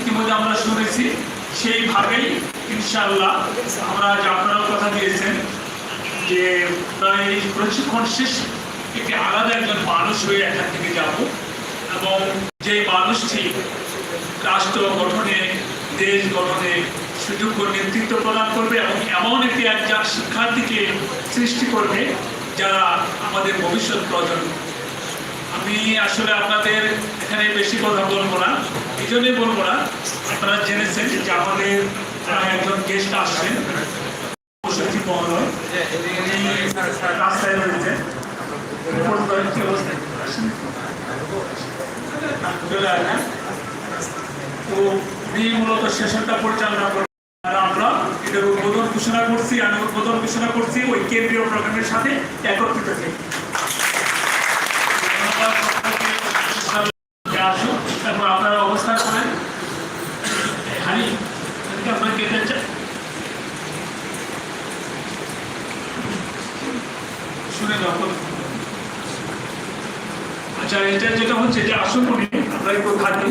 ইতিমধ্যে আমরা শুনেছি, সেইভাবেই ইনশাআল্লাহ আমরা আজ আপনারাও কথা দিয়েছেন যে প্রায় প্রশিক্ষণ শেষ, একটি আলাদা একজন মানুষ হয়ে এখান থেকে যাব এবং যে মানুষটি রাষ্ট্র গঠনে, দেশ গঠনে সুযোগ্য নেতৃত্ব প্রদান করবে এবং এমন একটি একজন শিক্ষার্থীকে সৃষ্টি করবে যারা আমাদের ভবিষ্যৎ প্রজন্ম। আমি আসলে আপনাদের এখানে বেশি কথা বলব না। এই জন্যই বলব না, আপনারা জেনেছেন যে আমাদের একজন গেস্ট আসছেন। আমরা উদ্বোধন ঘোষণা করছি আমি উদ্বোধন ঘোষণা করছি, ওই কেন্দ্রীয় প্রোগ্রামের সাথে একত্রিত তারপর আপনারা অবস্থান করেন খালি আপনার কেটে শুনে তো। আচ্ছা এটা যেটা হচ্ছে যে আসল করি আমরা একটু খাদ্য